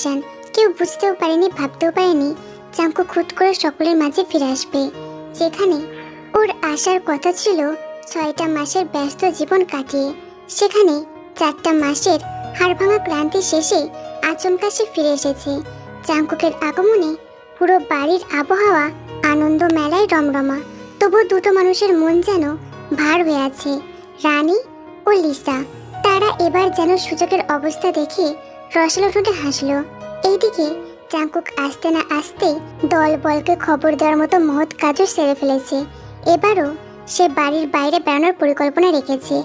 Mention কেউ বুঝতেও পারেনি, ভাবতেও পারেনি চাঙ্কু খুট করে সকলের মাঝে ফিরে আসবে। যেখানে ওর আসার কথা ছিল ছয়টা মাসের ব্যস্ত জীবন কাটিয়ে। সেখানে চারটা মাসের হাড়ভাঙা ক্লান্তি শেষে আচমকা সে ফিরে এসেছে। চাঙ্কুকের আগমনে পুরো বাড়ির আবহাওয়া আনন্দ মেলায় রমরমা। তবু দুটো মানুষের মন যেন ভার হয়ে আছে, রানী ও লিসা। তারা এবার যেন সুযোগের অবস্থা দেখে রসালো ঠোঁটে হাসলো। এইদিকে চাঙ্কুক আসতে না আসতেই দল বলকে খবর দেওয়ার মতো মহৎ কাজও সেরে ফেলেছে। এবারও সে বাড়ির বাইরে বেড়ানোর পরিকল্পনা রেখেছে।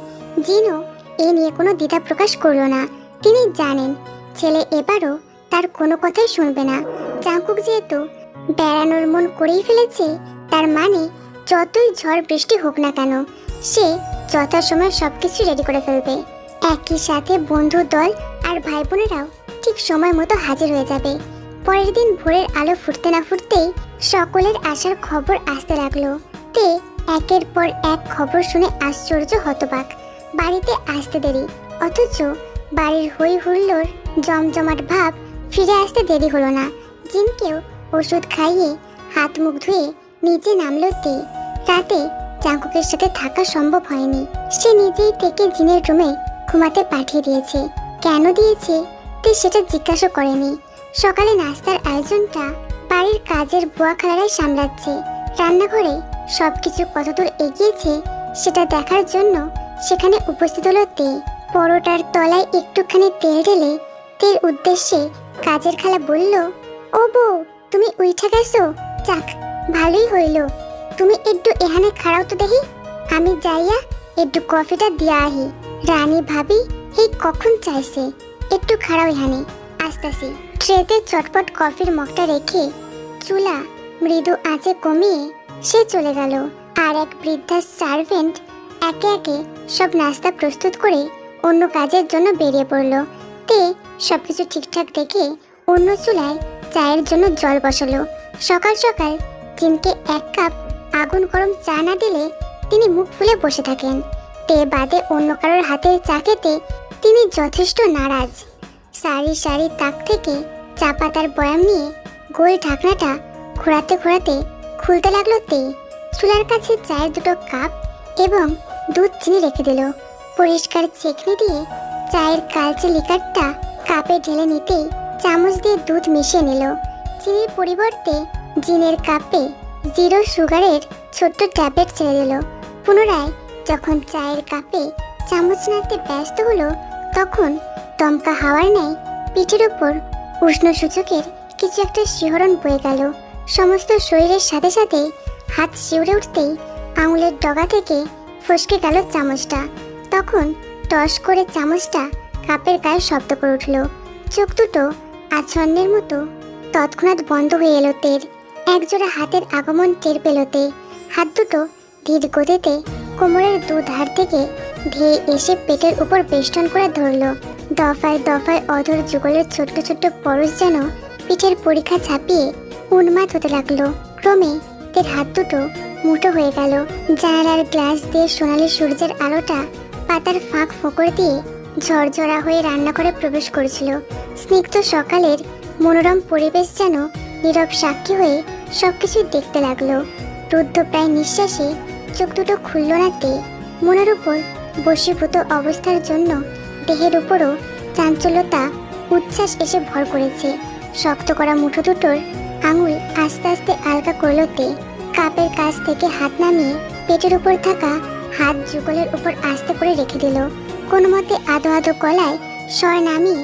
জিনও এ নিয়ে কোনো দ্বিধা প্রকাশ করল না। তিনি জানেন, ছেলে এবারও তার কোনো কথাই শুনবে না। চাঙ্কুক যেহেতু বেড়ানোর মন করেই ফেলেছে, তার মানে যতই ঝড় বৃষ্টি হোক না কেন, সে যথাসময়ে সবকিছু রেডি করে ফেলবে। একই সাথে বন্ধু দল আর ভাই বোনেরাও ঠিক সময় মতো হাজির হয়ে যাবে। পরের দিন ভোরের আলো ফুটতে না ফুটতেই সকলের আসার খবর আসতে লাগল। তে একের পর এক খবর শুনে আশ্চর্য হতবাক। বাড়িতে আসতে দেরি, অথচ বাড়ির হই হুল্লোর জমজমাট ভাব ফিরে আসতে দেরি হলো না। জিনকেও ওষুধ খাইয়ে হাত মুখ ধুয়ে নিচে নামলো তে। রাতে চাঙ্কুকের সাথে থাকা সম্ভব হয়নি। সে নিজেই থেকে জিনের রুমে ঘুমাতে পাঠিয়ে দিয়েছে। কেন দিয়েছে? তে সেটা জিজ্ঞাসা করেনি। সকালে নাস্তার আয়োজনটা বাড়ির কাজের বুয়া খালারাই সামলাচ্ছে। রান্নাঘরে সবকিছু কতদূর এগিয়েছে সেটা দেখার জন্য সেখানে উপস্থিত হলো তে। পরোটার তলায় একটুখানি তেল ঢেলে তের উদ্দেশ্যে কাজের খালা বলল, ও বউ, তুমি উইঠা গেছো? যাক, ভালোই হইল। তুমি একটু এখানে খাড়াও তো দেখি। আমি যাইয়া একটু কফিটা দিয়া আহি। রানী ভাবি এই কখন চাইছে? একটু খাড়াও এখানে। আসতাছি। ট্রেতে চটপট কফির মগটা রেখে চুলা মৃদু আঁচে কমিয়ে সে চলে গেল। আর এক বৃদ্ধা সার্ভেন্ট একে একে সব নাস্তা প্রস্তুত করে অন্য কাজের জন্য বেরিয়ে পড়ল। তে সব কিছু ঠিকঠাক দেখে অন্য চুলায় চায়ের জন্য জল বসালো। সকাল সকাল জিনকে এক কাপ আগুন গরম চা না দিলে তিনি মুখ ফুলে বসে থাকেন। তে বাদে অন্য কারোর হাতের চা খেতে তিনি যথেষ্ট নারাজ। সারি সারি তাক থেকে চা পাতার বয়াম নিয়ে গোল ঢাকনাটা ঘোরাতে ঘোরাতে খুলতে লাগল তে। চুলার কাছে চায়ের দুটো কাপ এবং দুধ চিনি রেখে দিল। পরিষ্কার চেকনি দিয়ে চায়ের কালচে লিকারটা কাপে ঢেলে নিতেই চামচ দিয়ে দুধ মিশিয়ে নিল। চিনির পরিবর্তে জিনের কাপে জিরো সুগারের ছোট্ট ট্যাবলেট ছেড়ে দিল। পুনরায় যখন চায়ের কাপে চামচ নাড়তে ব্যস্ত হলো, তখন দমকা হাওয়ার ন্যায় পিঠের উপর উষ্ণ সূচকের কিছু একটা শিহরণ বয়ে গেল। সমস্ত শরীরের সাথে সাথে হাত শিউরে উঠতেই আঙুলের ডগা থেকে ফসকে গেল চামচটা। তখন টস করে চামচটা কাপের গায়ে শব্দ করে উঠল। চোখ দুটো আচ্ছন্নের মতো তৎক্ষণাৎ বন্ধ হয়ে এলো তের। একজোড়া হাতের আগমন টের পেল তে। হাত দুটো ধীর গতিতে কোমরের দুধার থেকে ধেয়ে এসে পেটের উপর বেষ্টন করে ধরলো। দফায় দফায় অধর যুগলের ছোট্ট ছোট্ট পরশ যেন পিঠের পরীক্ষা ছাপিয়ে উন্মাদ হতে লাগল। ক্রমে তের হাত দুটো মুঠো হয়ে গেল। জানালার গ্লাস দিয়ে সোনালি সূর্যের আলোটা পাতার ফাঁক ফোকর দিয়ে ঝরঝরা হয়ে রান্নাঘরে প্রবেশ করেছিল। স্নিগ্ধ সকালের মনোরম পরিবেশ যেন নীরব সাক্ষী হয়ে সবকিছু দেখতে লাগল। রুদ্ধ প্রায় নিঃশ্বাসে চোখ দুটো খুলল না মনের উপর বশীভূত অবস্থার জন্য দেহের উপরও চাঞ্চল্যতা, উচ্ছ্বাস এসে ভর করেছে। শক্ত করা মুঠো দুটোর আঙুল আস্তে আস্তে আলগা করল তে। কাপের কাছ থেকে হাত নামিয়ে পেটের উপর থাকা হাত যুগলের উপর আস্তে করে রেখে দিল। কোনো মতে আদো আদো গলায় স্বর নামিয়ে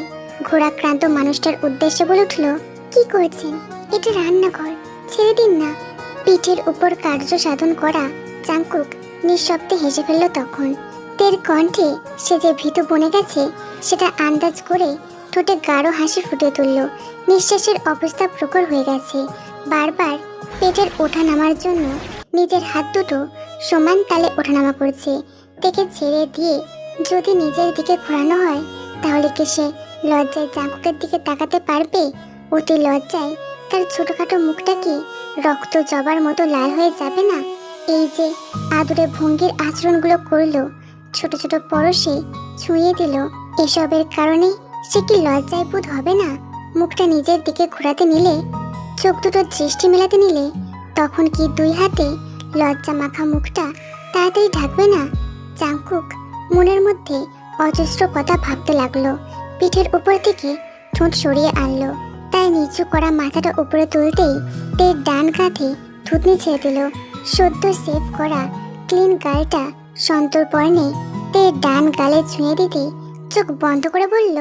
ঘোড়াক্রান্ত মানুষটার উদ্দেশ্যে বলে উঠল, কি করছেন? এটা রান্নাঘর, ছেড়ে দিন না। পিঠের উপর কার্য সাধন করা চাঙ্কুক নিঃশব্দে হেসে ফেলল তখন। তের কণ্ঠে সে যে ভীতু বনে গেছে, সেটা আন্দাজ করে ঠোঁটে গাঢ় হাসি ফুটে তুলল। নিঃশ্বাসের অবস্থা প্রকট হয়ে গেছে। বারবার পেটের ওঠা নামার জন্য নিজের হাত দুটো সমান তালে ওঠানামা করছে। তেকে ছেড়ে দিয়ে যদি নিজের দিকে ঘোরানো হয়, তাহলে কি সে লজ্জায় চাকুকের দিকে তাকাতে পারবে? অতি লজ্জায় তার ছোটখাটো মুখটা কি রক্ত জবার মতো লাল হয়ে যাবে না? এই যে আদুরে ভঙ্গির আচরণগুলো করল, ছোট ছোট পরশে ছুঁয়ে দিল। এসবের কারণে সে কি লজ্জায় বোধ হবে না? মুখটা নিজের দিকে ঘোরাতে নিলে, চোখ দুটো দৃষ্টি মেলাতে নিলে, তখন কি দুই হাতে লজ্জা মাখা মুখটা তাড়াতাড়ি ঢাকবে না? জাংকুক মনের মধ্যে অজস্র কথা ভাবতে লাগল। পিঠের উপর থেকে ঠোঁট সরিয়ে আনলো। তাই নিচু করা মাথাটা উপরে তুলতেই তের ডান কাঁধে থুতনি ছেড়ে দিল। সদ্য সেভ করা ক্লিন গালটা সন্তর্পণে তে ডান গালে ছুঁয়ে দিতে চোখ বন্ধ করে বলল,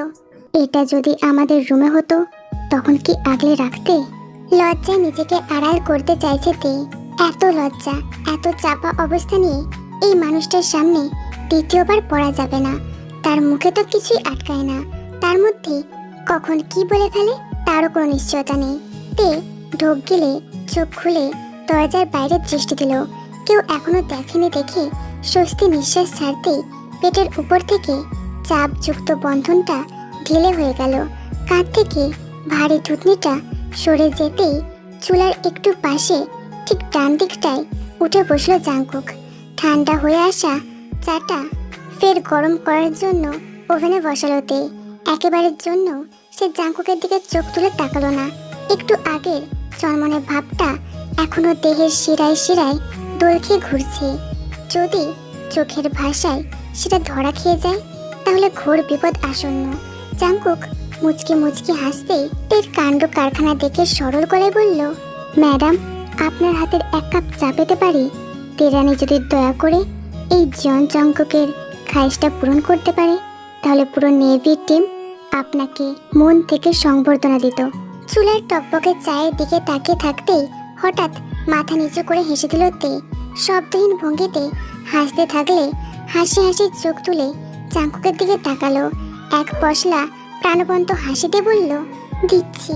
এটা যদি আমাদের রুমে হতো, তখন কি আগলে রাখতে? লজ্জায় নিজেকে আড়াল করতে চাইছে তে। এত লজ্জা, এত চাপা অবস্থা নিয়ে এই মানুষটার সামনে দ্বিতীয়বার পড়া যাবে না। তার মুখে তো কিছুই আটকায় না। তার মধ্যে কখন কি বলে ফেলে তারও কোনো নিশ্চয়তা নেই। তে ঢোক গেলে চোখ খুলে দরজার বাইরে দৃষ্টি দিল। কেউ এখনও দেখেনি দেখে স্বস্তি নিঃশ্বাস ছাড়তেই পেটের উপর থেকে চাপযুক্ত বন্ধনটা ঢিলে হয়ে গেল। কাঁধ থেকে ভারী থুতনিটা সরে যেতেই চুলার একটু পাশে ঠিক ডান দিকটায় উঠে বসল জাংকুক। ঠান্ডা হয়ে আসা চাটা ফের গরম করার জন্য ওভেনে বসালোতে। একেবারের জন্য সে জাংকুকের দিকে চোখ তুলে তাকালো না। একটু আগের চনমনে ভাবটা এখনও দেহের শিরায় শিরায় দোল খেয়ে ঘুরছে। যদি চোখের ভাষায় সেটা ধরা খেয়ে যায়, তাহলে ঘোর বিপদ আসন্ন। জাংকুক মুচকি মুচকি হাসতেই তের কাণ্ড কারখানা দেখে সরল গলায় বলল, ম্যাডাম, আপনার হাতের এক কাপ চা পেতে পারি? তেরানি যদি দয়া করে এই জন জঙ্কুকের খাইশটা পূরণ করতে পারে, তাহলে পুরো নেভি টিম আপনাকে মন থেকে সংবর্ধনা দিত। চুলের টকবকে চায়ের দিকে তাকিয়ে থাকতেই হঠাৎ মাথা নিচু করে হেসে দিল তে। শব্দহীন ভঙ্গিতে হাসতে থাকলে হাসি হাসি চোখ তুলে চাঙ্কুকের দিকে তাকালো। এক পশলা প্রাণবন্ত হাসিতে বলল, দিচ্ছি।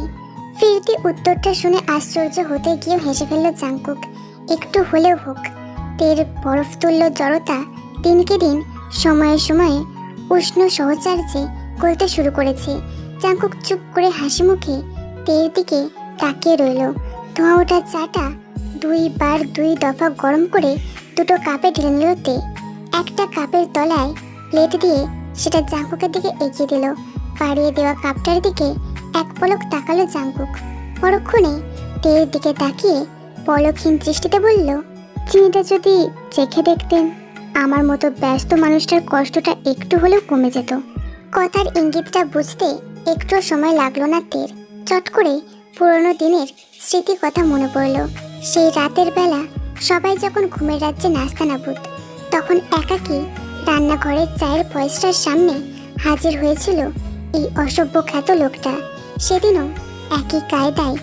ফিরতি উত্তরটা শুনে আশ্চর্য হতে গিয়ে হেসে ফেলল চাঙ্কুক। একটু হলেও হোক, তের বরফ তুল্য জড়তা দিনকে দিন, সময়ে সময়ে উষ্ণ সহচার্যে গলতে শুরু করেছে। চাঙ্কুক চুপ করে হাসি মুখে তের দিকে তাকিয়ে রইল। ধোঁয়া ওঠা চাটা দুইবার দুই দফা গরম করে দুটো কাপে ঢেলে নিল তে। একটা কাপের তলায় প্লেট দিয়ে সেটা জাঙ্কুকের দিকে এগিয়ে দিল। বাড়িয়ে দেওয়া কাপটার দিকে এক পলক তাকালো জাঙ্কুক। পরক্ষণে তের দিকে তাকিয়ে পলকহীন দৃষ্টিতে বলল, চিনিটা যদি চেখে দেখতেন, আমার মতো ব্যস্ত মানুষটার কষ্টটা একটু হলেও কমে যেত। কথার ইঙ্গিতটা বুঝতে একটু সময় লাগল না তের। চট করে পুরনো দিনের স্মৃতি কথা মনে পড়ল। সেই রাতের বেলা সবাই যখন ঘুমের রাজ্যে নাস্তা নাবুদ, তখন একাকী রান্নাঘরের চায়ের পয়সার সামনে হাজির হয়েছিল এই অসভ্য খ্যাত লোকটা। সেদিনও একই কায়দায়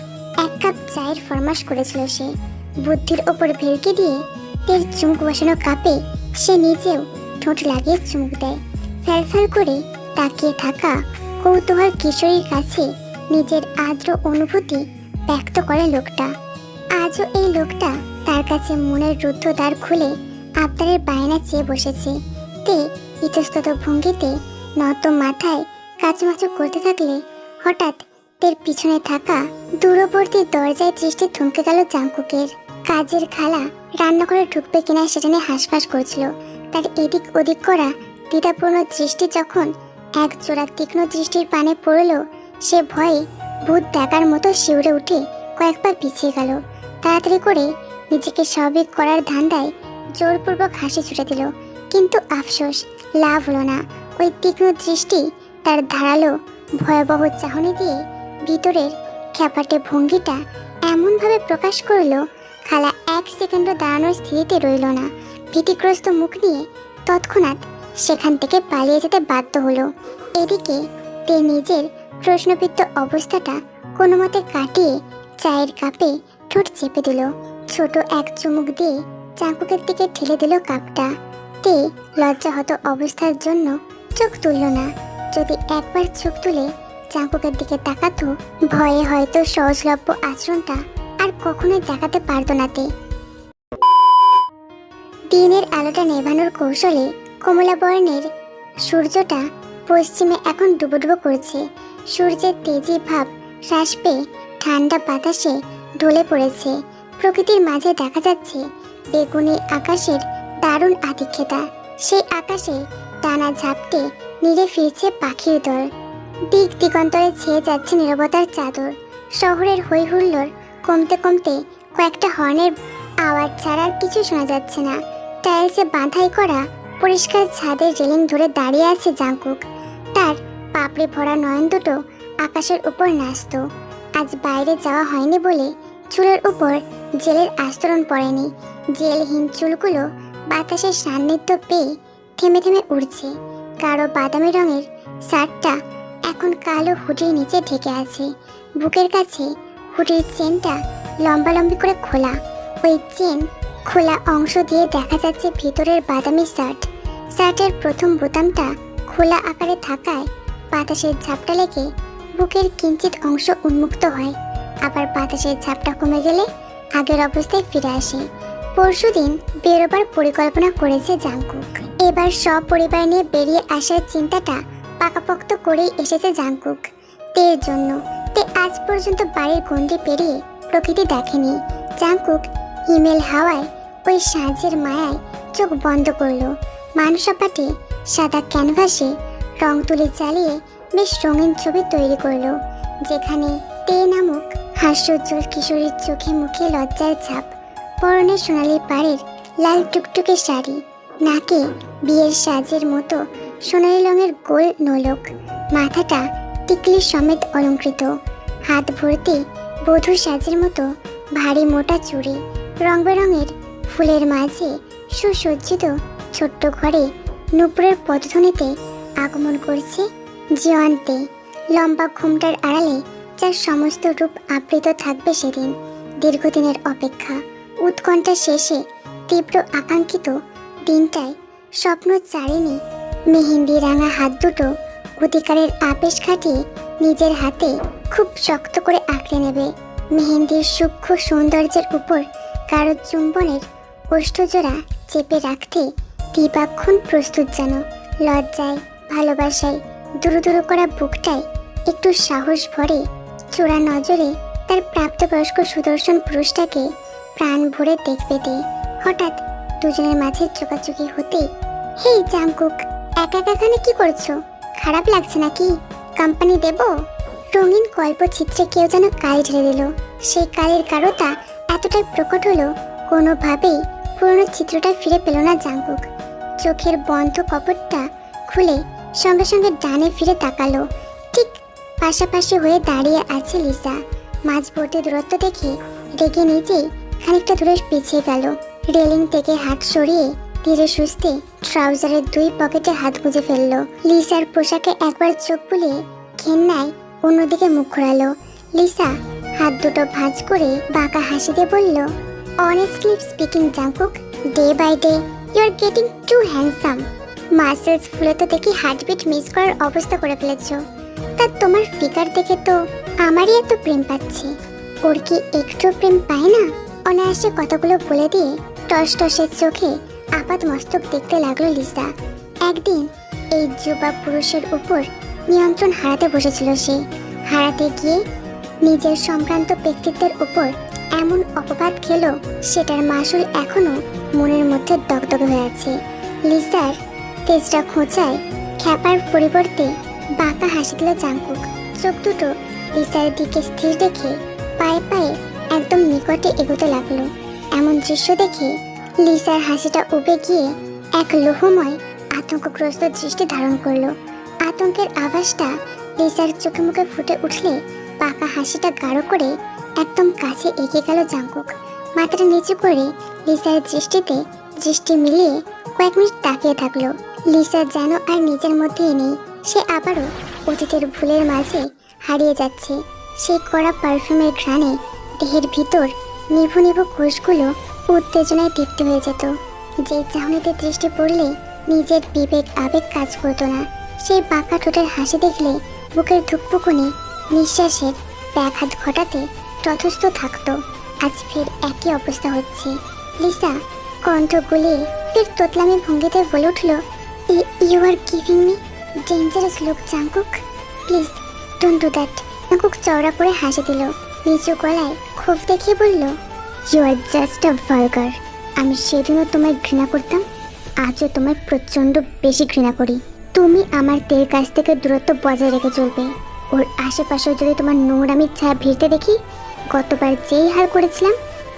এক কাপ চায়ের ফরমাস করেছিল সে। বুদ্ধির ওপর ভেলকে দিয়ে তেল চুমুক বসানো কাপে সে নিজেও ঠোঁট লাগিয়ে চুমুক দেয়। ফ্যালফ্যাল করে তাকিয়ে থাকা কৌতূহল কিশোরীর কাছে নিজের আর্দ্র অনুভূতি ব্যক্ত করে লোকটা। আজও এই লোকটা তার কাছে মনের রুদ্ধ দ্বার খুলে আবদারের বায়না চেয়ে বসেছে। তে ইতস্তত ভঙ্গিতে নত মাথায় কাচুমাচু করতে থাকলে হঠাৎ তের পিছনে থাকা দূরবর্তী দরজায় দৃষ্টি থমকে গেল জাঙ্কুকের কাজের খালা রান্নাঘরে ঢুকবে কিনা সেটা নিয়ে হাঁসফাঁস করছিল। তার এদিক ওদিক করা দ্বিধাপূর্ণ দৃষ্টি যখন এক জোড়া তীক্ষ্ণ দৃষ্টির পানে পড়ল, সে ভয়ে ভূত দেখার মতো শিউরে উঠে কয়েকবার পিছিয়ে গেল। তাড়াতাড়ি করে নিজেকে স্বাভাবিক করার ধান্দায় জোরপূর্বক হাসি ছুটে দিল। কিন্তু আফসোস, লাভ হলো না। ওই তীক্ষ্ণ দৃষ্টি তার ধারালো, ভয়াবহ চাহনি দিয়ে ভিতরের খ্যাপাটে ভঙ্গিটা এমনভাবে প্রকাশ করল, খালা এক সেকেন্ডও দাঁড়ানোর স্থিতিতে রইল না। ভীতিগ্রস্ত মুখ নিয়ে তৎক্ষণাৎ সেখান থেকে পালিয়ে যেতে বাধ্য হলো। এদিকে, তে নিজের প্রশ্নবিদ্ধ অবস্থাটা কোনো মতে কাটিয়ে চায়ের কাপে ঠোঁট চেপে দিল। ছোট এক চুমুক দিয়ে চাকুকের দিকে ঠেলে দিল কাপটা। তে লজ্জাহত অবস্থার জন্য চোখ তুলল না। যদি একবার চোখ তুলে চাকুকের দিকে তাকাতো, ভয়ে হয়তো সহজলভ্য আচরণটা আর কখনোই দেখাতে পারতো না তে। দিনের আলোটা নেভানোর কৌশলে কমলা বর্ণের সূর্যটা পশ্চিমে এখন ডুবো করছে। সূর্যের তেজি ভাব হ্রাস পেয়ে ঠান্ডা বাতাসে ঢলে পড়েছে। প্রকৃতির মাঝে দেখা যাচ্ছে বেগুনি আকাশের দারুণ আধিক্যতা। সেই আকাশে টানা ঝাপটে নিড়ে ফিরছে পাখির দল। দিক দিগন্তরে ছেয়ে যাচ্ছে নীরবতার চাদর। শহরের হই হুল্লোড় কমতে কমতে কয়েকটা হর্নের আওয়াজ ছাড়া কিছু শোনা যাচ্ছে না। টাইলসে বাঁধাই করা পরিষ্কার ছাদের রেলিং ধরে দাঁড়িয়ে আছে জাঙ্কুক পাপড়ি ভরা নয়ন দুটো আকাশের উপর নাচত আজ বাইরে যাওয়া হয়নি বলে চুলের উপর জেলের আস্তরণ পড়েনি। জেলহীন চুলগুলো বাতাসের সান্নিধ্য পেয়ে থেমে থেমে উড়ছে। কারও বাদামি রঙের শার্টটা এখন কালো হুডির নিচে ঢেকে আছে। বুকের কাছে হুডির চেনটা লম্বালম্বি করে খোলা। ওই চেন খোলা অংশ দিয়ে দেখা যাচ্ছে ভিতরের বাদামি শার্ট। শার্টের প্রথম বোতামটা খোলা আকারে থাকায় বাতাসের ঝাপটা লেগে বুকের কিঞ্চিত অংশ উন্মুক্ত হয়। আবার বাতাসের ঝাপটা কমে গেলে আগের অবস্থায় ফিরে আসে। পরশুদিন বেরোবার পরিকল্পনা করেছে জাংকুক। এবার সব পরিবার নিয়ে বেরিয়ে আসার চিন্তাটা পাকাপোক্ত করেই এসেছে জাংকুক। তের জন্য। তে আজ পর্যন্ত বাড়ির গন্ডি পেরিয়ে প্রকৃতি দেখেনি। জাংকুক হিমেল হাওয়ায় ওই সাজের মায়ায় চোখ বন্ধ করল। মানুষাপাটে সাদা ক্যানভাসে রং তুলি চালিয়ে বেশ রঙিন ছবি তৈরি করল, যেখানে তে নামক হাস্যোজ্জ্বল কিশোরীর চোখে মুখে লজ্জার ছাপ, পরনে সোনালি পাড়ের লাল টুকটুকে শাড়ি, নাকে বিয়ের সাজের মতো সোনালি রঙের গোল নোলক, মাথাটা টিকলি সমেত অলঙ্কৃত, হাত ভর্তি বধূ সাজের মতো ভারী মোটা চুড়ি রং বেরঙের ফুলের মাঝে সুসজ্জিত ছোট্ট ঘরে নুপুরের পদধ্বনিতে আগমন করছে জিয়ন্তে লম্বা ঘুমটার আড়ালে যার সমস্ত রূপ আবৃত থাকবে সেদিন, দীর্ঘদিনের অপেক্ষা। উৎকণ্ঠা শেষে তীব্র আকাঙ্ক্ষিত দিনটায় স্বপ্ন চারিনি মেহেন্দি রাঙা হাত দুটো অধিকারের আবেশ খাটিয়ে নিজের হাতে খুব শক্ত করে আঁকড়ে নেবে। মেহেন্দির সূক্ষ্ম সৌন্দর্যের উপর কারও চুম্বনের ওষ্ঠজোড়া চেপে রাখতে দিবাক্ষণ প্রস্তুত যেন লজ্জায় ভালোবাসায় দুরু দুরু করা বুকটায় একটু সাহস ভরে চোরা নজরে তার প্রাপ্তবয়স্ক সুদর্শন পুরুষটাকে প্রাণ ভরে দেখবে দে। হঠাৎ দুজনের মাঝে চোকাচুকি হতে, হেই জাংকুক, একা একা এখানে কি করছ? খারাপ লাগছে নাকি? কোম্পানি দেব? রঙিন কল্পচিত্রে কেউ যেন কালি ঢেলে দিল। সেই কালের গাঢ়তা এতটাই প্রকট হলো, কোনোভাবেই পুরনো চিত্রটা ফিরে পেল না জাংকুক। চোখের বন্ধ কপটটা খুলে সঙ্গে সঙ্গে ডানে ফিরে তাকালো। ঠিক পাশাপাশি হয়ে দাঁড়িয়ে আছে লিসা। মাঝবর্তী দূরত্ব দেখে রেগে নিজেই খানিকটা দূরে পিছিয়ে গেল। রেলিং থেকে হাত সরিয়ে ধীরে সুস্থে ট্রাউজারের দুই পকেটে হাত গুজে ফেলল। লিসার পোশাকে একবার চোখ বুলিয়ে ঘেন্নায় অন্যদিকে মুখ ঘোরালো। লিসা হাত দুটো ভাঁজ করে বাঁকা হাসিতে বলল honestly speaking Jungkook day by day you are getting too handsome muscles ফুলে তো দেখি হার্টবিট মিস করার অবস্থা করে ফেলেছো। তা তোমার ফিগার দেখে তো আমারই এত প্রেম পাচ্ছে। ওর কি একটু প্রেম পায় না? অনায়াসে কথাগুলো বলে দিয়ে টস টসের চোখে আপাত মস্তক দেখতে লাগল লিসা একদিন এই যুবা পুরুষের উপর নিয়ন্ত্রণ হারাতে বসেছিল সে। হারাতে গিয়ে নিজের সম্ভ্রান্ত ব্যক্তিত্বের উপর এমন অপবাদ খেলো, সেটার মাসুল এখনও মনের মধ্যে দগদগে হয়ে আছে। লিসার তেজটা খোঁচায় খ্যাপার পরিবর্তে বাঁকা হাসি দিল জাঙ্কুক চোখ দুটো লিসার দিকে স্থির রেখে পায়ে পায়ে একদম নিকটে এগোতে লাগল। এমন দৃশ্য দেখে লিসার হাসিটা উবে গিয়ে এক লোহময় আতঙ্কগ্রস্ত দৃষ্টি ধারণ করল। আতঙ্কের আভাসটা লিসার চোখে মুখে ফুটে উঠলে পাকা হাসিটা গাঢ় করে একদম কাছে এগিয়ে গেল জাঙ্কুক মাথাটা নিচু করে লিসার দৃষ্টিতে দৃষ্টি মিলিয়ে কয়েক মিনিট তাকিয়ে থাকল। লিসা যেন আর নিজের মধ্যেই নেই, সে আবারও অতীতের ভুলের মাঝে হারিয়ে যাচ্ছে। সেই কড়া পারফিউমের ঘ্রাণে দেহের ভিতর নিভু নিভু কোষগুলো উত্তেজনায় দীপ্ত হয়ে যেত। যে চাহনিতে দৃষ্টি পড়লে নিজের বিবেক, আবেগ কাজ করতো না। সেই বাঁকা ঠোঁটের হাসি দেখলে বুকের ধুকপুকুনি নিঃশ্বাসের ব্যাঘাত ঘটাতে তথস্থ থাকতো। আজ ফের একই অবস্থা হচ্ছে। লিসা কণ্ঠ গুলিয়ে ফের তোতলামি ভঙ্গিতে বলে উঠল you are giving me dangerous look Jungkook please don't do that Jungkook চওড়া করে হাসি দিল। নিচু গলায় ক্ষোভ দেখিয়ে বলল you are just a vulgar আমি সেদিনও তোমায় ঘৃণা করতাম। আজও তোমায় প্রচণ্ড বেশি ঘৃণা করি। তুমি আমার তের কাছ থেকে দূরত্ব বজায় রেখে চলবে। ওর আশেপাশেও যদি তোমার নোংরামির ছায়া ভিড়তে দেখি, গতবার যেই হাল করেছিলাম,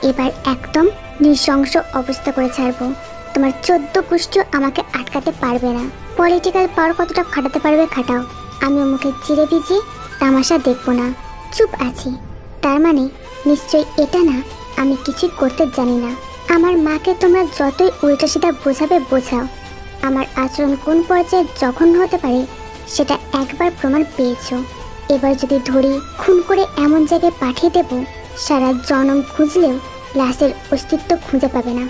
এবার একদম নৃশংস অবস্থা করে ছাড়বো। তোমার চোদ্দ কুষ্ঠ আমাকে আটকাতে পারবে না। পলিটিক্যাল পাওয়ার কতটা খাটাতে পারবে খাটাও। আমি মুখে চিড়ে ভিজে তামাশা দেখব না। চুপ আছি। তার মানে নিশ্চয়ই এটা না, আমি কিছুই করতে জানি না। আমার মাকে তোমরা যতই উল্টা সিধা বোঝাবে বোঝাও। আমার আচরণ কোন পর্যায়ে যখন হতে পারে, সেটা একবার প্রমাণ পেয়েছ। এবার যদি ধরি খুন করে এমন জায়গায় পাঠিয়ে দেব, সারা জনম খুঁজলেও লাশের অস্তিত্ব খুঁজে পাবে না।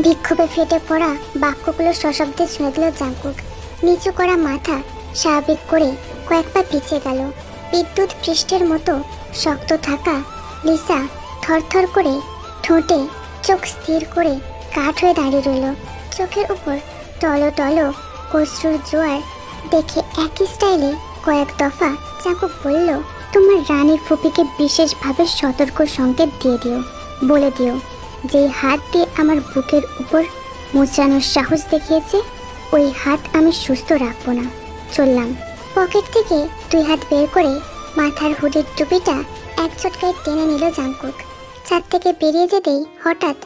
বিক্ষোভে ফেটে পড়া বাক্যগুলো সশব্দে ছুঁয়ে দিল জাঙ্কুক নিচু করা মাথা স্বাভাবিক করে কয়েক পা পিছিয়ে গেল। বিদ্যুৎ পৃষ্ঠের মতো শক্ত থাকা লিসা থরথর করে ঠোঁটে চোখ স্থির করে কাঠ হয়ে দাঁড়িয়ে রইল। চোখের উপর টলো টলো অশ্রুর জোয়ার দেখে একই স্টাইলে কয়েক দফা চাকুক বলল, তোমার রানীর ফুপিকে বিশেষভাবে সতর্ক সংকেত দিয়ে দিও, বলে দিও। যেই হাত দিয়ে আমার বুকের উপর মোচড়ানোর সাহস দেখিয়েছে, ওই হাত আমি সুস্থ রাখব না। চললাম। পকেট থেকে দুই হাত বের করে মাথার হুডের টুপিটা এক চটকায় টেনে নিল জাঙ্কুক ছাদ থেকে বেরিয়ে যেতেই হঠাৎ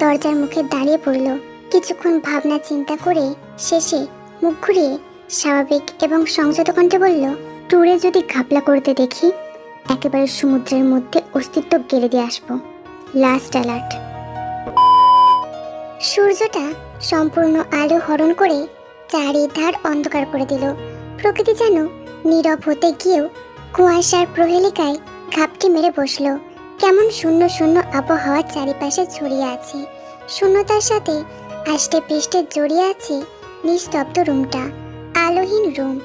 দরজার মুখে দাঁড়িয়ে পড়ল। কিছুক্ষণ ভাবনা চিন্তা করে শেষে মুখ ঘুরিয়ে স্বাভাবিক এবং সংযত কণ্ঠে বলল, ট্যুরে যদি ঘাপলা করতে দেখি, একেবারে সমুদ্রের মধ্যে অস্তিত্ব গেড়ে দিয়ে আসব। Last alert. সূর্যটা সম্পূর্ণ আলো হরণ করে চারিধার অন্ধকার করে দিল। প্রকৃতি যেন নীরব হতে গিয়েও কুয়াশার প্রহেলিকায় ঘাপটি মেরে বসল। কেমন শূন্য শূন্য আবহাওয়া চারিপাশে ছড়িয়ে আছে। শূন্যতার সাথে আষ্টে পৃষ্ঠে জড়িয়ে আছে নিস্তব্ধ রুমটা। আলোহীন রুম।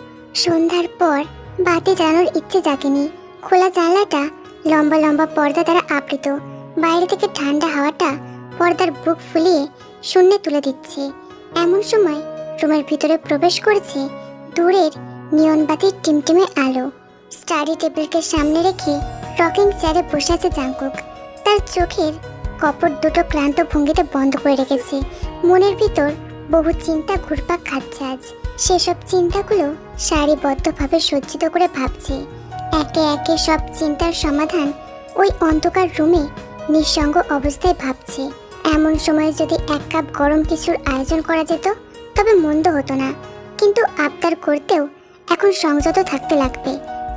সন্ধ্যার পর বাতি জ্বালানোর ইচ্ছে জাগেনি। খোলা জানলাটা লম্বা লম্বা পর্দা দ্বারা আবৃত। বাইরে থেকে ঠান্ডা হাওয়াটা পর্দার বুক ফুলিয়ে শূন্যে তুলে দিচ্ছে। এমন সময় রুমের ভিতরে প্রবেশ করেছে দূরের নিয়ন বাতির টিমটিমে আলো। স্টাডি টেবিলকে সামনে রেখে রকিং চেয়ারে বসে আছে জাঙ্কুক তার চোখের কপট দুটো ক্লান্ত ভঙ্গিতে বন্ধ করে রেখেছে। মনের ভিতর বহু চিন্তা ঘুরপাক খাচ্ছে আজ। সেসব চিন্তাগুলো সারিবদ্ধভাবে সজ্জিত করে ভাবছে। একে একে সব চিন্তার সমাধান ওই অন্ধকার রুমে নিঃসঙ্গ অবস্থায় ভাবছে। এমন সময় যদি এক কাপ গরম কিছুর আয়োজন করা যেত, তবে মন্দ হতো না। কিন্তু আবদার করতেও এখন সংযত থাকতে লাগবে।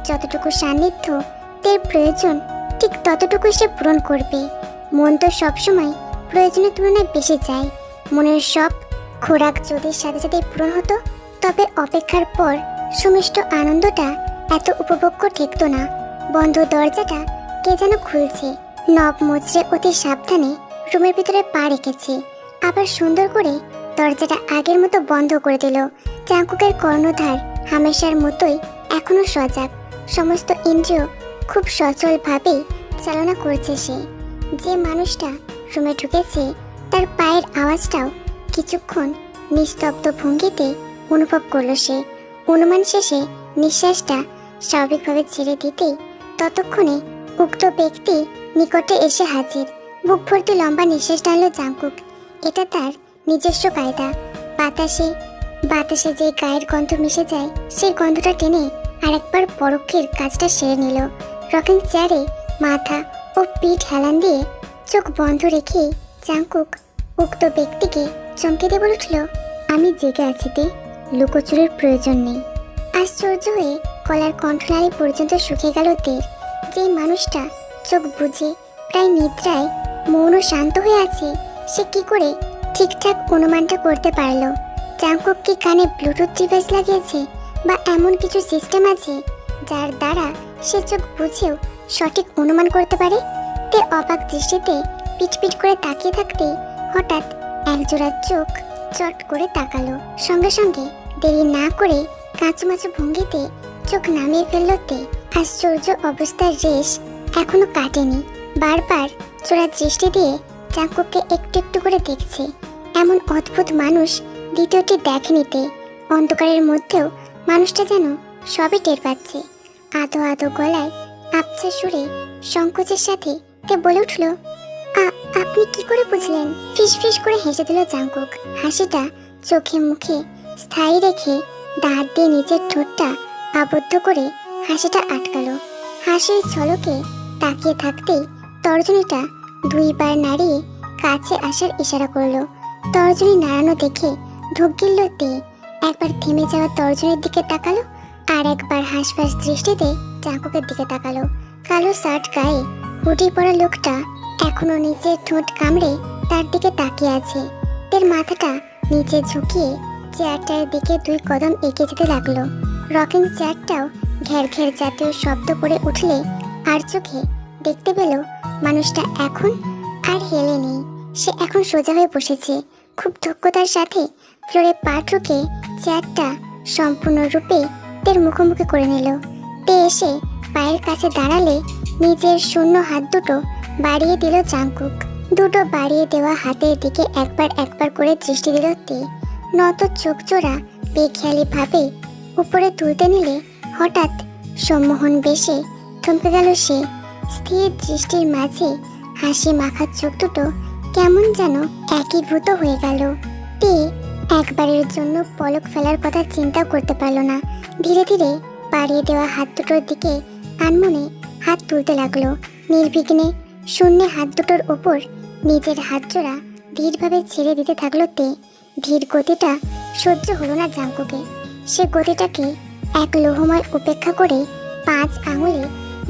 যতটুকু সান্নিধ্য তের প্রয়োজন, ঠিক ততটুকু সে পূরণ করবে। মন তো সবসময় প্রয়োজনের তুলনায় বেশি চায়। মনের সব খোরাক যদি সাথে সাথে পূরণ হতো, তবে অপেক্ষার পর সুমিষ্ট আনন্দটা এত উপভোগ্য ঠেকতো না। বন্ধ দরজাটা কে যেন খুলছে। নব মুচড়ে অতি সাবধানে রুমের ভিতরে পা রেখেছে। আবার সুন্দর করে দরজাটা আগের মতো বন্ধ করে দিল। চাঙ্কুকের কর্ণধার হামেশার মতোই এখনও সজাগ। সমস্ত ইন্দ্রিয় খুব সচলভাবেই চালনা করছে সে। যে মানুষটা রুমে ঢুকেছে, তার পায়ের আওয়াজটাও কিছুক্ষণ নিস্তব্ধ ভঙ্গিতে অনুভব করল সে। অনুমান শেষে নিঃশ্বাসটা স্বাভাবিকভাবে ছেড়ে দিতেই ততক্ষণে উক্ত ব্যক্তি নিকটে এসে হাজির। বুক ভর্তি লম্বা নিঃশ্বাস টানলো জাঙ্কুক এটা তার নিজস্ব কায়দা। বাতাসে বাতাসে যে গায়ের গন্ধ মিশে যায়, সেই গন্ধটা টেনে আরেকবার পরক্ষের কাজটা সেরে নিল। রকিং চেয়ারে মাথা ও পিঠ হেলান দিয়ে চোখ বন্ধ রেখে জাঙ্কুক উক্ত ব্যক্তিকে চমকে দিয়ে বলে উঠল, আমি জেগে আছি তে, লুকোচুরির প্রয়োজন নেই। আশ্চর্য হয়ে গলার কণ্ঠনালী পর্যন্ত শুকিয়ে গেল তের। যে মানুষটা চোখ বুঝে প্রায় নিদ্রায় মৌন শান্ত হয়ে আছে। সে কি করে ঠিকঠাক অনুমানটা করতে পারল? জাঙ্কুক কি কানে ব্লুটুথ ডিভাইস লাগিয়েছে বা এমন কিছু সিস্টেম আছে যার দ্বারা সে চোখ বুঝেও সঠিক অনুমান করতে পারে? তে অবাক দৃষ্টিতে পিটপিট করে তাকিয়ে থাকতে হঠাৎ একজোড়া চোখ চট করে তাকালো। সঙ্গে সঙ্গে দেরি না করে কাঁচুমাচু ভঙ্গিতে চোখ নামিয়ে ফেলল তে। আশ্চর্য অবস্থার রেশ এখনও কাটেনি। বারবার চোরা দৃষ্টি দিয়ে চাকুকে একটু একটু করে দেখছে। এমন অদ্ভুত মানুষ দ্বিতীয়টি দেখেনি তে। অন্ধকারের মধ্যেও মানুষটা যেন সবই টের পাচ্ছে। আদো আদো গলায় আবছা সুরে সংকোচের সাথে তে বলে উঠল আপনি কি করে বুঝলেন? ফিস ফিস করে হেসে দিল জাঙ্কুক হাসিটা চোখে মুখে স্থায়ী রেখে দাঁত দিয়ে নিজের ঠোঁটটা আবদ্ধ করে হাসিটা আটকালো। হাসির ঝলকে তাকিয়ে থাকতেই তর্জনীটা দুইবার নাড়িয়ে কাছে আসার ইশারা করল। তর্জনী নাড়ানো দেখে ঢুক গিলল তে একবার থেমে যাওয়া তর্জনীর দিকে তাকালো আর একবার হাঁসফাঁস দৃষ্টিতে চাকুকের দিকে তাকালো। কালো শার্ট গায়ে হুডি পরা লোকটা এখনও নিচের ঠোঁট কামড়ে তার দিকে তাকিয়ে আছে। তের মাথাটা নিচে ঝুঁকিয়ে চেয়ারটার দিকে দুই কদম এগিয়ে যেতে লাগল। রকিং চেয়ারটাও ঘের ঘের জাতীয় শব্দ করে উঠলে আর চোখে দেখতে পেল মানুষটা এখন আর হেলে নেই। সে এখন সোজা হয়ে বসেছে। খুব দক্ষতার সাথে ফ্লোরে পা ঠুকে চেয়ারটা সম্পূর্ণরূপে তের মুখোমুখি করে নিল। তে এসে পায়ের কাছে দাঁড়ালে নিজের শূন্য হাত দুটো বাড়িয়ে দিল চাঙ্কুক দুটো বাড়িয়ে দেওয়া হাতের দিকে একবার একবার করে দৃষ্টি দিল তে। নত চোখ চোরা বেখেয়ালি ভাবে উপরে তুলতে নিলে হঠাৎ সম্মোহন বেশে থমকে গেল সে। স্থির দৃষ্টির মাঝে হাসি মাখার চোখ দুটো কেমন যেন একীভূত হয়ে গেল। তে একবারের জন্য পলক ফেলার কথা চিন্তা করতে পারল না। ধীরে ধীরে বাড়িয়ে দেওয়া হাত দুটোর দিকে আনমনে হাত তুলতে লাগল। নির্বিঘ্নে শূন্য হাত দুটোর ওপর নিজের হাত জোড়া ধীরভাবে ছেড়ে দিতে থাকল তে। ধীর গতিটা সহ্য হলো না জাঙ্কুকে। সে গতিটাকে এক লোহময় উপেক্ষা করে পাঁচ আঙুলে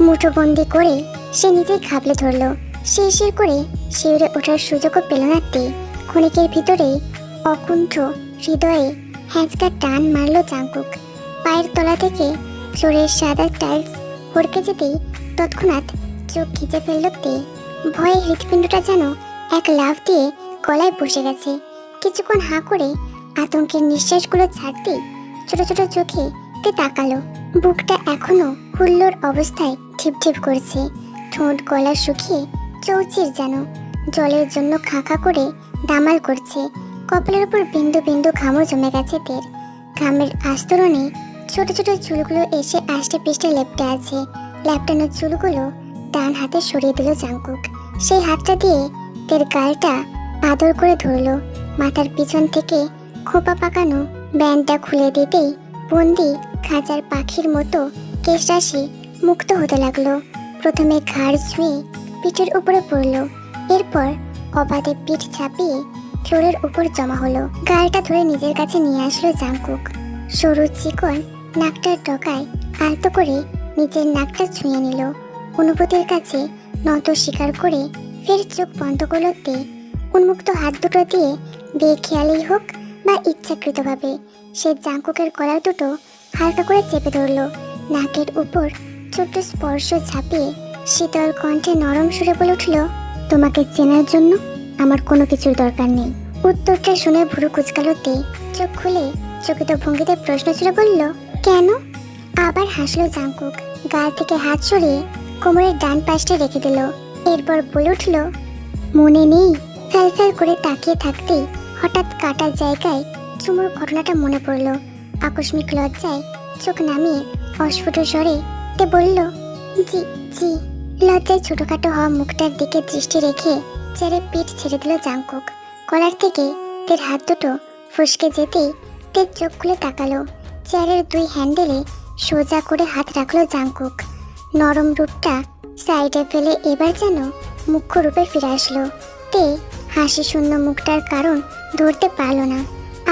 মুঠোবন্দি করে সে নিজেই খাবলে ধরলো। শিরশির করে শিউরে ওঠার সুযোগও পেল না তে। ক্ষণিকের ভিতরে অকুণ্ঠ হৃদয়ে হ্যাঁচকা টান মারল চাঙ্কুক পায়ের তলা থেকে ফ্লোরের সাদা টাইলস হড়কে যেতেই তৎক্ষণাৎ চোখ খিচে ফেলল তে। ভয়ে হৃৎপিণ্ডটা যেন এক লাফ দিয়ে গলায় বসে গেছে। কিছুক্ষণ হাঁ করে আতঙ্কের নিঃশ্বাসগুলো ছাড়তেই ছোট ছোট চোখে তে তাকালো। বুকটা এখনও হুল্লোর অবস্থায় ঠিপ ঠিপ করছে। ঠোঁট গলা শুকিয়ে চৌচির যেন জলের জন্য খাঁকা করে দামাল করছে। কপালের উপর বিন্দু বিন্দু ঘামও জমে গেছে তের ঘামের আস্তরণে ছোট ছোট চুলগুলো এসে আষ্টে পিষ্টে লেপটে আছে। ল্যাপটানো চুলগুলো ডান হাতে সরিয়ে দিল জাঙ্কুক সেই হাতটা দিয়ে তের গালটা আদর করে ধরলো। মাথার পিছন থেকে খোপা পাকানো ব্যান্ডটা খুলে দিতেই বন্দি খাঁচার পাখির মতো কেশরাশি মুক্ত হতে লাগল। প্রথমে ঘাড় ছুঁয়ে পিঠের উপরে পড়ল। এরপর অবাধে পিঠ চাপিয়ে ফ্লোরের উপর জমা হলো। গালটা ধরে নিজের কাছে নিয়ে আসলো জাঙ্কুক সরু চিকন নাকটার ডকায় আলতো করে নিজের নাকটা ছুঁয়ে নিল। অনুভূতির কাছে নত স্বীকার করে ফের চোখ বন্ধ করল তে। উন্মুক্ত হাত দুটো দিয়ে বেখেয়ালি হোক বা ইচ্ছাকৃতভাবে সে জাঙ্কুকের কলার দুটো হালকা করে চেপে ধরলো। নাকের উপর ছোট্ট স্পর্শ ঝাঁপিয়ে শীতল কণ্ঠে নরম সুরে বলে উঠল, তোমাকে চেনার জন্য আমার কোনো কিছুর দরকার নেই। উত্তরটা শুনে ভুরু কুচকালোতে চোখ খুলে চকিত ভঙ্গিতে প্রশ্ন ছুড়ে বলল, কেন? আবার হাসলো জাঙ্কুক গা থেকে হাত সরিয়ে কোমরের ডান পাশটা রেখে দিল। এরপর বলে উঠল, মনে নেই? ফ্যাল ফ্যাল করে তাকিয়ে থাকতেই হঠাৎ কাটার জায়গায় চুমুর ঘটনাটা মনে পড়ল। আকস্মিক লজ্জায় চোখ নামিয়ে অস্ফুট স্বরে তে বলল, জি জি। লজ্জায় ছোটখাটো হওয়া মুখটার দিকে দৃষ্টি রেখে চেয়ারে পিঠ ছেড়ে দিল জাঙ্কুক কলার থেকে তের হাত দুটো ফসকে যেতেই তের চোখ খুলে তাকালো। চেয়ারের দুই হ্যান্ডেলে সোজা করে হাত রাখল জাঙ্কুক নরম রূপটা সাইডে ফেলে এবার যেন মুখ্য রূপে ফিরে আসলো। তে হাসি শূন্য মুখটার কারণ ধরতে পারল না।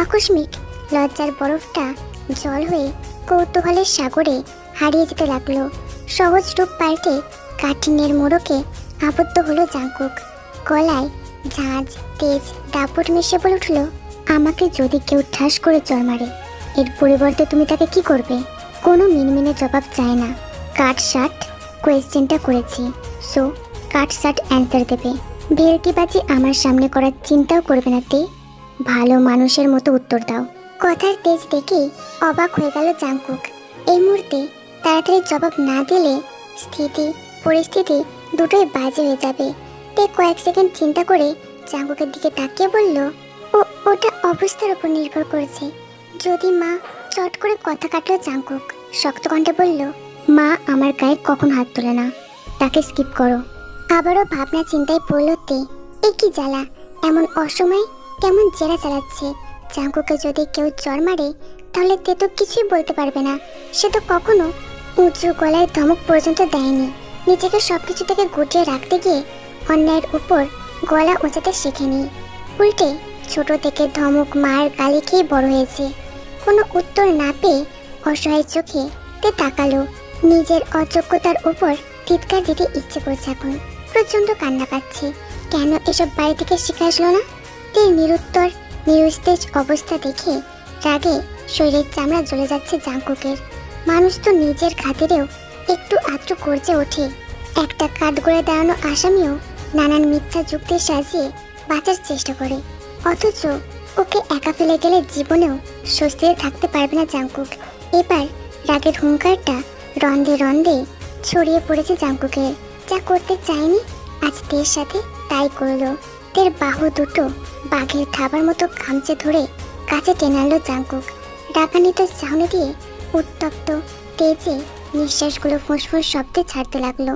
আকস্মিক লজ্জার বরফটা জল হয়ে কৌতূহলের সাগরে হারিয়ে যেতে লাগল। সহজ রূপ পাল্টে কাঠিনের মোড়কে আবদ্ধ হলো জাঙ্কুক। গলায় ঝাঁঝ তেজ, দাপট মিশে বলে উঠল, আমাকে যদি কেউ ঠাস করে চর মারে, এর পরিবর্তে তুমি তাকে কি করবে? কোনো মিনমিনে জবাব চায় না। কাট শার্ট কোয়েশ্চেনটা করেছি। সো কাট শার্ট অ্যান্সার দেবে। ভেলকিবাজি আমার সামনে করার চিন্তাও করবে না তে। ভালো মানুষের মতো উত্তর দাও। কথার তেজ দেখে অবাক হয়ে গেল জাঙ্কুক এই মুহূর্তে তাড়াতাড়ি জবাব না দিলে স্থিতি, পরিস্থিতি দুটোই বাজে হয়ে যাবে। তে কয়েক সেকেন্ড চিন্তা করে জাঙ্কুকের দিকে তাকিয়ে বলল, ও, ওটা অবস্থার উপর নির্ভর করছে। যদি মা চট করে কথা কাটলো জাঙ্কুক শক্ত কণ্ঠে বলল, মা আমার গায়ে কখন হাত তোলে না। তাকে স্কিপ করো। আবারও ভাবনা চিন্তায় পড়ল তে, এ কি জ্বালা? এমন অসময়ে কেমন জেরা চালাচ্ছে? জাঙ্কুকে যদি কেউ চর মারে, তাহলে তে তো কিছুই বলতে পারবে না। সে তো কখনো উঁচু গলায় ধমক পর্যন্ত দেয়নি। নিজেকে সবকিছু থেকে গুটিয়ে রাখতে গিয়ে অন্যায়ের উপর গলা উঁচাতে শেখেনি। উল্টে ছোট থেকে ধমক, মার গালি খেয়ে বড় হয়েছে। কোনো উত্তর না পেয়ে অসহায় চোখে তে তাকালো। নিজের অযোগ্যতার উপর চিৎকার দিতে ইচ্ছে করছে এখন। প্রচণ্ড কান্না পাচ্ছে। কেন এসব বাড়ি থেকে শিখে আসলো না? তে নিরুত্তর নিরুস্তেজ অবস্থা দেখে রাগে শরীরের চামড়া জ্বলে যাচ্ছে জাঙ্কুকের। মানুষ তো নিজের খাতিরেও একটু আত্র করছে ওঠে। একটা কাঠগড়ে দাঁড়ানো আসামিও নানান মিথ্যা যুক্তি সাজিয়ে বাঁচার চেষ্টা করে। অথচ ওকে একা ফেলে গেলে জীবনেও স্বস্তিতে থাকতে পারবে না জাঙ্কুক। এবার রাগের হুঙ্কারটা রন্দে রন্দে ছড়িয়ে পড়েছে জাঙ্কুকের। যা করতে চায়নি, আজ তের সাথে তাই করল। তের বাহু দুটো বাঘের থাবার মতো খামচে ধরে কাছে টেনে আনলো জাঙ্কুক। ডাকানিত চাউনি দিয়ে উত্তপ্ত তেজে নিঃশ্বাসগুলো ফুসফুস শব্দে ছাড়তে লাগল।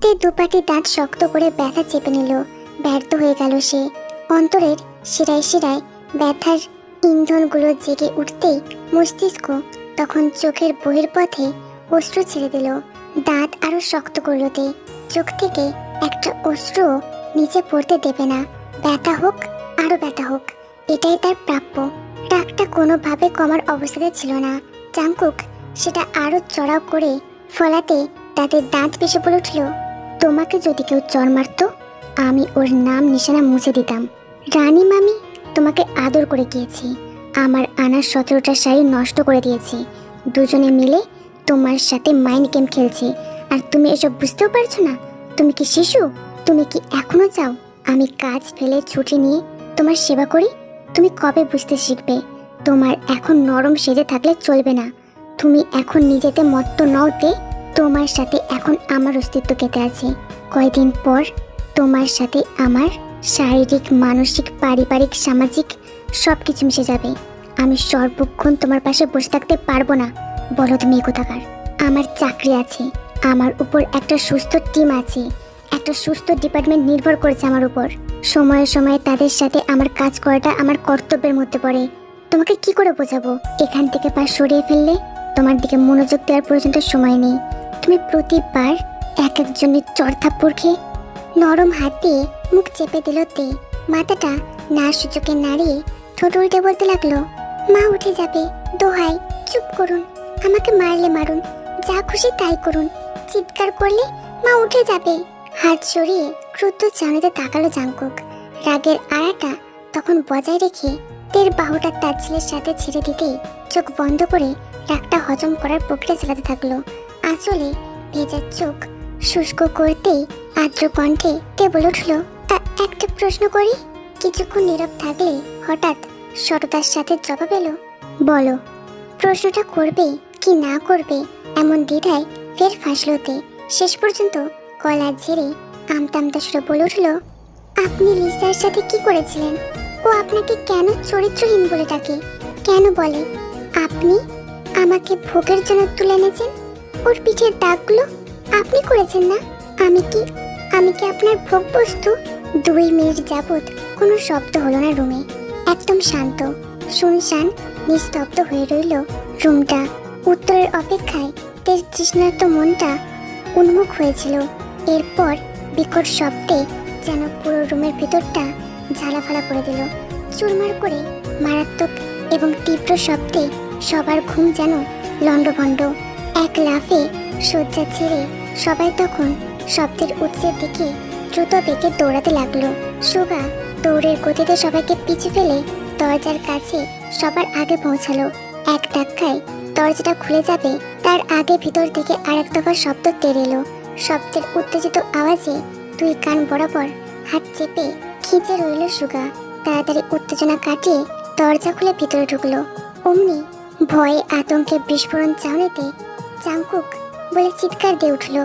তে দুপাটি দাঁত শক্ত করে ব্যথা চেপে নিল। ব্যর্থ হয়ে গেল সে। অন্তরের শিরায় শিরায় ব্যথার ইন্ধনগুলো জেগে উঠতেই মস্তিষ্ক তখন চোখের বহির পথে অশ্রু ছেড়ে দিল। দাঁত আরও শক্ত করল তে। চোখ থেকে একটা অশ্রু নিচে পড়তে দেবে না। ব্যথা হোক, আরও ব্যথা হোক। এটাই তার প্রাপ্য। রাগটা কোনোভাবে কমার অবস্থাতে ছিল না। চাঙ্কুক সেটা আরও চড়াও করে ফলাতে তাদের দাঁত পেশে বলে উঠল, তোমাকে যদি কেউ চর মারতো, আমি ওর নাম নিশানা মুছে দিতাম। রানী মামি, তোমাকে আদর করে গিয়েছি। আমার আনার সতেরোটা শাড়ি নষ্ট করে দিয়েছি। দুজনে মিলে তোমার সাথে মাইন্ড গেম খেলছে। আর তুমি এসব বুঝতেও পারছ না? তুমি কি শিশু? তুমি কি এখনও চাও? আমি কাজ ফেলে ছুটি নিয়ে তোমার সেবা করি? তুমি কবে বুঝতে শিখবে? তোমার এখন নরম সেজে থাকলে চলবে না। তুমি এখন নিজেতে মত্ত নওতে তোমার সাথে এখন আমার অস্তিত্ব কেটে আছে। কয়দিন পর তোমার সাথে আমার শারীরিক, মানসিক, পারিবারিক, সামাজিক সব কিছু মিশে যাবে। আমি সর্বক্ষণ তোমার পাশে বসে থাকতে পারব না। বলো তুমি কোথাকার? আমার চাকরি আছে। আমার উপর একটা সুস্থ টিম আছে। একটা সুস্থ ডিপার্টমেন্ট নির্ভর করছে আমার উপর। সময়ে সময়ে তাদের সাথে আমার কাজ করাটা আমার কর্তব্যের মধ্যে পড়ে। তোমাকে কি করে বোঝাবো? এখান থেকে পা সরিয়ে ফেললে তোমার দিকে মনোযোগ দেওয়ার পর্যন্ত সময় নেই। তুমি প্রতিবার এক একজনের চড়থাপ্পড় খেয়ে নরম হাত দিয়ে মুখ চেপে দিল তে। মাথাটা না সুযোগে নাড়িয়ে ঠোঁট উল্টে বলতে লাগল, মা উঠে যাবে, দোহাই, চুপ করুন, আমাকে মারলে মারুন, যা খুশি তাই করুন। চিৎকার করলে মা উঠে যাবে। হাত সরিয়ে ক্রুদ্ধ চাউনিতে তাকালো জাঙ্কুক রাগের আড়াটা তখন বজায় রেখে তের বাহুটা তার ছেলের সাথে ছেড়ে দিতেই চোখ বন্ধ করে রাগটা হজম করার প্রক্রিয়া চালাতে থাকল। আসলে ভেজার চোখ শুষ্ক করতেই আর্দ্র কণ্ঠে তে বলে উঠল "এ- একটা প্রশ্ন করি? কিছুক্ষণ নীরব থাকলে হঠাৎ সততার সাথে জবাব এলো, বলো, প্রশ্নটা করবে কি না করবে এমন দ্বিধায় ফের ফাঁসলো তে। শেষ পর্যন্ত গলা ঝেড়ে আমতামতা সুরে বলে উঠল, আপনি লিসার সাথে কি করেছিলেন? ও আপনাকে কেন চরিত্রহীন বলে ডাকে? কেন বলে? আপনি আমাকে ভোগের জন্য তুলে এনেছেন? ওর পিঠের দাগগুলো আপনি করেছেন না? আমি কি আমি কি আপনার ভোগ বস্তু দুই মিনিট যাবত কোনো শব্দ হলো না রুমে। একদম শান্ত, শুনশান, নিস্তব্ধ হয়ে রইল রুমটা। উত্তরের অপেক্ষায় তের তৃষ্ণার্ত মনটা উন্মুখ হয়েছিল। এরপর বিকট শব্দে যেন পুরো রুমের ভিতরটা ঝালাফালা করে দিল। চুরমার করে, মারাত্মক এবং তীব্র শব্দে সবার ঘুম যেন লণ্ডভণ্ড। এক লাফে শয্যা ছেড়ে সবাই তখন শব্দের উৎসের দিকে দ্রুত বেগে দৌড়াতে লাগল। সুগা দৌড়ের গতিতে সবাইকে পিছু ফেলে দরজার কাছে সবার আগে পৌঁছালো। এক ধাক্কায় দরজাটা খুলে যাবে, তার আগে ভিতর থেকে আরেক দফা শব্দ তেড়ে এলো। শব্দের উত্তেজিত আওয়াজে দুই কান বরাবর হাত চেপে খিঁচে রইল সুগা। তাড়াতাড়ি উত্তেজনা কাটিয়ে দরজা খুলে ভিতরে ঢুকলো। অমনি ভয়ে আতঙ্কে বিস্ফোরণ চাউনিতে চাঙ্কুক বলে চিৎকার দিয়ে উঠল।